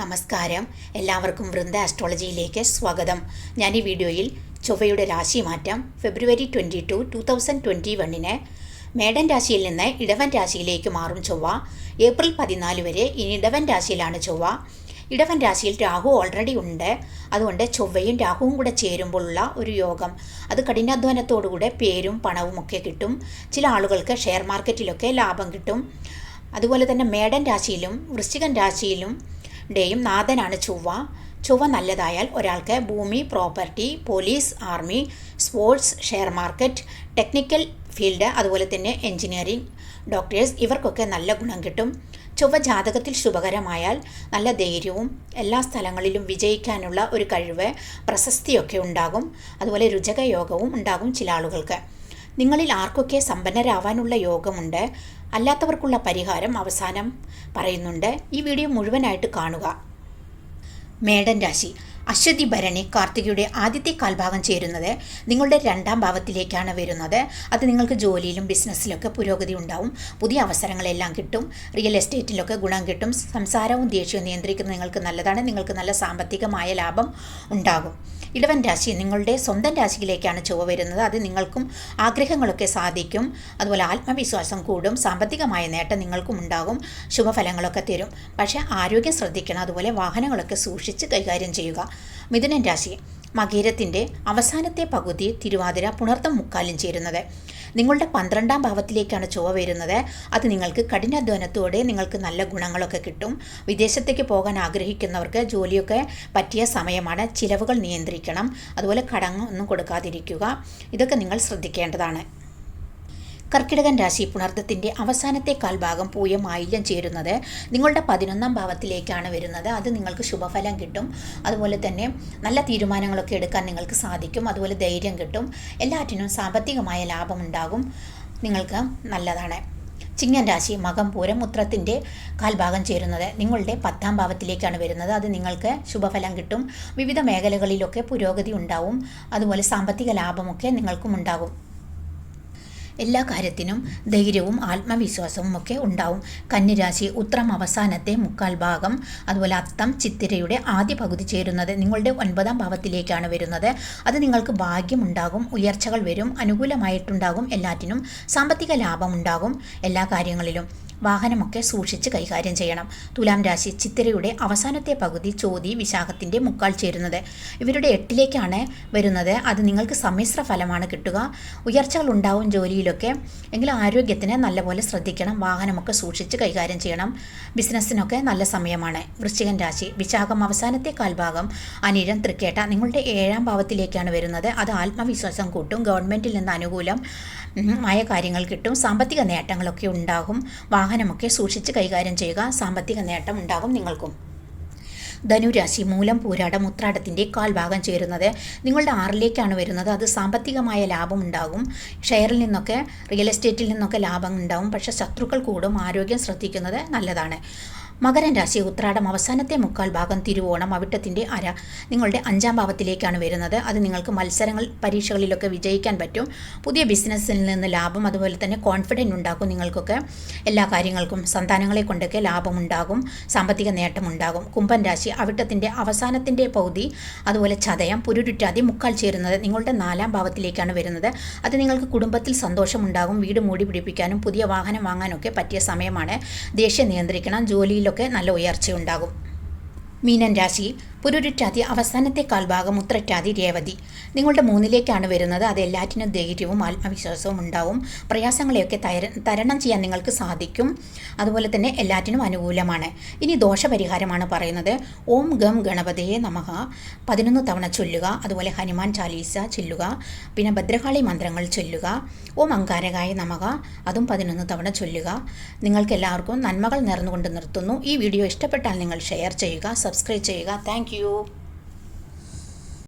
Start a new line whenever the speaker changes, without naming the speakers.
നമസ്കാരം. എല്ലാവർക്കും വൃന്ദ ആസ്ട്രോളജിയിലേക്ക് സ്വാഗതം. ഞാൻ ഈ വീഡിയോയിൽ ചൊവ്വയുടെ രാശി മാറ്റം February twenty two two thousand വണ്ണിന് മേടൻ രാശിയിൽ നിന്ന് ഇടവൻ രാശിയിലേക്ക് മാറും ചൊവ്വ. ഏപ്രിൽ പതിനാല് വരെ ഇനി ഇടവൻ രാശിയിലാണ് ചൊവ്വ. ഇടവൻ രാശിയിൽ രാഹു ഓൾറെഡി ഉണ്ട്. അതുകൊണ്ട് ചൊവ്വയും രാഹുവും കൂടെ ചേരുമ്പോഴുള്ള ഒരു യോഗം. അത് കഠിനാധ്വാനത്തോടുകൂടെ പേരും പണവും ഒക്കെ കിട്ടും. ചില ആളുകൾക്ക് ഷെയർ മാർക്കറ്റിലൊക്കെ ലാഭം കിട്ടും. അതുപോലെ തന്നെ മേടൻ രാശിയിലും വൃശ്ചികൻ രാശിയിലും ടെയും നാഥനാണ് ചൊവ്വ. ചൊവ്വ നല്ലതായാൽ ഒരാൾക്ക് ഭൂമി property police army sports share market technical field അതുപോലെ തന്നെ എഞ്ചിനീയറിംഗ് ഡോക്ടേഴ്സ് ഇവർക്കൊക്കെ നല്ല ഗുണം കിട്ടും. ചൊവ്വ ജാതകത്തിൽ ശുഭകരമായാൽ നല്ല ധൈര്യവും എല്ലാ സ്ഥലങ്ങളിലും വിജയിക്കാനുള്ള ഒരു കഴിവ് പ്രശസ്തിയൊക്കെ ഉണ്ടാകും. അതുപോലെ രുചക യോഗവും ഉണ്ടാകും ചില ആളുകൾക്ക്. നിങ്ങളിൽ ആർക്കൊക്കെ സമ്പന്നരാവാനുള്ള യോഗമുണ്ട്? അല്ലാത്തവർക്കുള്ള പരിഹാരം അവസാനം പറയുന്നുണ്ട്. ഈ വീഡിയോ മുഴുവനായിട്ട് കാണുക. മേടൻ രാശി. അശ്വതി ഭരണി കാർത്തികയുടെ ആദ്യത്തെ കാൽഭാഗം ചേരുന്നത് നിങ്ങളുടെ രണ്ടാം ഭാവത്തിലേക്കാണ് വരുന്നത്. അത് നിങ്ങൾക്ക് ജോലിയിലും ബിസിനസ്സിലൊക്കെ പുരോഗതി ഉണ്ടാവും. പുതിയ അവസരങ്ങളെല്ലാം കിട്ടും. റിയൽ എസ്റ്റേറ്റിലൊക്കെ ഗുണം കിട്ടും. സംസാരവും ദേഷ്യവും നിയന്ത്രിക്കുന്നത് നിങ്ങൾക്ക് നല്ലതാണ്. നിങ്ങൾക്ക് നല്ല സാമ്പത്തികമായ ലാഭം ഉണ്ടാകും. ഇടവൻ രാശി നിങ്ങളുടെ സ്വന്തം രാശിയിലേക്കാണ് ചൊവ്വ വരുന്നത്. അത് നിങ്ങൾക്കും ആഗ്രഹങ്ങളൊക്കെ സാധിക്കും. അതുപോലെ ആത്മവിശ്വാസം കൂടും. സാമ്പത്തികമായ നേട്ടം നിങ്ങൾക്കും ഉണ്ടാകും. ശുഭഫലങ്ങളൊക്കെ തരും. പക്ഷേ ആരോഗ്യം ശ്രദ്ധിക്കണം. അതുപോലെ വാഹനങ്ങളൊക്കെ സൂക്ഷിച്ച് കൈകാര്യം ചെയ്യുക. മിഥുനൻ രാശി മകീരത്തിന്റെ അവസാനത്തെ പകുതി തിരുവാതിര പുണർത്തം മുക്കാലും ചേരുന്നത്. നിങ്ങളുടെ പന്ത്രണ്ടാം ഭാവത്തിലേക്കാണ് ചൊവ്വ വരുന്നത്. അത് നിങ്ങൾക്ക് കഠിനാധ്വാനത്തോടെ നിങ്ങൾക്ക് നല്ല ഗുണങ്ങളൊക്കെ കിട്ടും. വിദേശത്തേക്ക് പോകാൻ ആഗ്രഹിക്കുന്നവർക്ക് ജോലിയൊക്കെ പറ്റിയ സമയമാണ്. ചിലവുകൾ നിയന്ത്രിക്കണം. അതുപോലെ കടങ്ങൊന്നും കൊടുക്കാതിരിക്കുക. ഇതൊക്കെ നിങ്ങൾ ശ്രദ്ധിക്കേണ്ടതാണ്. കർക്കിടകൻ രാശി പുണർദത്തിന്റെ അവസാനത്തെ കാൽഭാഗം പൂയം ആയില്യം ചേരുന്നത് നിങ്ങളുടെ പതിനൊന്നാം ഭാവത്തിലേക്കാണ് വരുന്നത്. അത് നിങ്ങൾക്ക് ശുഭഫലം കിട്ടും. അതുപോലെ തന്നെ നല്ല തീരുമാനങ്ങളൊക്കെ എടുക്കാൻ നിങ്ങൾക്ക് സാധിക്കും. അതുപോലെ ധൈര്യം കിട്ടും. എല്ലാറ്റിനും സാമ്പത്തികമായ ലാഭമുണ്ടാകും നിങ്ങൾക്ക് നല്ലതാണ്. ചിങ്ങൻ രാശി മകം പൂരം ഉത്രത്തിന്റെ കാൽഭാഗം ചേരുന്നത് നിങ്ങളുടെ പത്താം ഭാവത്തിലേക്കാണ് വരുന്നത്. അത് നിങ്ങൾക്ക് ശുഭഫലം കിട്ടും. വിവിധ മേഖലകളിലൊക്കെ പുരോഗതി ഉണ്ടാവും. അതുപോലെ സാമ്പത്തിക ലാഭമൊക്കെ നിങ്ങൾക്കും ഉണ്ടാകും. എല്ലാ കാര്യത്തിനും ധൈര്യവും ആത്മവിശ്വാസവും ഒക്കെ ഉണ്ടാവും. കന്നിരാശി ഉത്രം അവസാനത്തെ മുക്കാൽ ഭാഗം അതുപോലെ അത്തം ചിത്തിരയുടെ ആദ്യ പകുതി ചേരുന്നത് നിങ്ങളുടെ ഒൻപതാം ഭാവത്തിലേക്കാണ് വരുന്നത്. അത് നിങ്ങൾക്ക് ഭാഗ്യമുണ്ടാകും ഉയർച്ചകൾ വരും അനുകൂലമായിട്ടുണ്ടാകും എല്ലാറ്റിനും സാമ്പത്തിക ലാഭം ഉണ്ടാകും എല്ലാ കാര്യങ്ങളിലും. വാഹനമൊക്കെ സൂക്ഷിച്ച് കൈകാര്യം ചെയ്യണം. തുലാം രാശി ചിത്തിരയുടെ അവസാനത്തെ പകുതി ചോതി വിശാഖത്തിന്റെ മുക്കാൽ ചേരുന്നത്. ഇവരുടെ എട്ടിലേക്കാണ് വരുന്നത്. അത് നിങ്ങൾക്ക് സമ്മിശ്ര ഫലമാണ് കിട്ടുക. ഉയർച്ചകൾ ഉണ്ടാവും ജോലിയിലൊക്കെ. എങ്കിലും ആരോഗ്യത്തിന് നല്ലപോലെ ശ്രദ്ധിക്കണം. വാഹനമൊക്കെ സൂക്ഷിച്ച് കൈകാര്യം ചെയ്യണം. ബിസിനസ്സിനൊക്കെ നല്ല സമയമാണ്. വൃശ്ചികൻ രാശി വിശാഖം അവസാനത്തെ കാൽഭാഗം അനിഴം തൃക്കേട്ട നിങ്ങളുടെ ഏഴാം ഭാവത്തിലേക്കാണ് വരുന്നത്. അത് ആത്മവിശ്വാസം കൂട്ടും. ഗവൺമെന്റിൽ നിന്ന് അനുകൂലം. മായ കാര്യങ്ങൾ കിട്ടും സാമ്പത്തിക നേട്ടങ്ങളൊക്കെ ഉണ്ടാകും വാഹനമൊക്കെ സൂക്ഷിച്ച് കൈകാര്യം ചെയ്യുക സാമ്പത്തിക നേട്ടം ഉണ്ടാകും നിങ്ങൾക്കും. ധനുരാശി മൂലം പോരാടം ഉത്രാടത്തിന്റെ കാൽഭാഗം ചേരുന്നത് നിങ്ങളുടെ ആറിലേക്കാണ് വരുന്നത്. അത് സാമ്പത്തികമായ ലാഭം ഉണ്ടാകും. ഷെയറിൽ നിന്നൊക്കെ റിയൽ എസ്റ്റേറ്റിൽ നിന്നൊക്കെ ലാഭം ഉണ്ടാകും. പക്ഷേ ശത്രുക്കൾ കൂടും. ആരോഗ്യം ശ്രദ്ധിക്കുന്നത് നല്ലതാണ്. മകരൻ രാശി ഉത്രാടം അവസാനത്തെ മുക്കാൽ ഭാഗം തിരുവോണം അവിട്ടത്തിന്റെ അര. നിങ്ങളുടെ അഞ്ചാം ഭാവത്തിലേക്കാണ് വരുന്നത്. അത് നിങ്ങൾക്ക് മത്സരങ്ങൾ പരീക്ഷകളിലൊക്കെ വിജയിക്കാൻ പറ്റും. പുതിയ ബിസിനസ്സിൽ നിന്ന് ലാഭം അതുപോലെ തന്നെ കോൺഫിഡന്റ് ഉണ്ടാക്കും നിങ്ങൾക്കൊക്കെ. എല്ലാ കാര്യങ്ങൾക്കും സന്താനങ്ങളെ കൊണ്ടൊക്കെ ലാഭമുണ്ടാകും സാമ്പത്തിക നേട്ടമുണ്ടാകും കുംഭൻ രാശി അവിട്ടത്തിന്റെ അവസാനത്തിന്റെ പൗതി അതുപോലെ ചതയം പുരുരുറ്റാതി മുക്കാൽ ചേരുന്നത് നിങ്ങളുടെ നാലാം ഭാവത്തിലേക്കാണ് വരുന്നത്. അത് നിങ്ങൾക്ക് കുടുംബത്തിൽ സന്തോഷമുണ്ടാകും വീട് മൂടി പിടിപ്പിക്കാനും പുതിയ വാഹനം വാങ്ങാനൊക്കെ പറ്റിയ സമയമാണ്. ദേഷ്യം നിയന്ത്രിക്കണം ജോലിയിൽ ഒക്കെ നല്ല ഉയർച്ചയുണ്ടാകും. മീനൻ രാശി പുരുരുറ്റാതി അവസാനത്തെ കാൽഭാഗം ഉത്രറ്റാതി രേവതി. നിങ്ങളുടെ മൂന്നിലേക്കാണ് വരുന്നത്. അത് എല്ലാറ്റിനും ധൈര്യവും ആത്മവിശ്വാസവും ഉണ്ടാവും. പ്രയാസങ്ങളെയൊക്കെ തര തരണം ചെയ്യാൻ നിങ്ങൾക്ക് സാധിക്കും. അതുപോലെ തന്നെ എല്ലാറ്റിനും അനുകൂലമാണ്. ഇനി ദോഷപരിഹാരമാണ് പറയുന്നത്. ഓം ഗം ഗണപതയെ നമഹ പതിനൊന്ന് തവണ ചൊല്ലുക. അതുപോലെ ഹനുമാൻ ചാലീസ ചൊല്ലുക. പിന്നെ ഭദ്രകാളി മന്ത്രങ്ങൾ ചൊല്ലുക. ഓം അങ്കാരകായ നമക അതും പതിനൊന്ന് തവണ ചൊല്ലുക. നിങ്ങൾക്ക് എല്ലാവർക്കും നന്മകൾ നേർന്നുകൊണ്ട് നിർത്തുന്നു. ഈ വീഡിയോ ഇഷ്ടപ്പെട്ടാൽ നിങ്ങൾ ഷെയർ ചെയ്യുക സബ്സ്ക്രൈബ് ചെയ്യുക. Thank Thank you.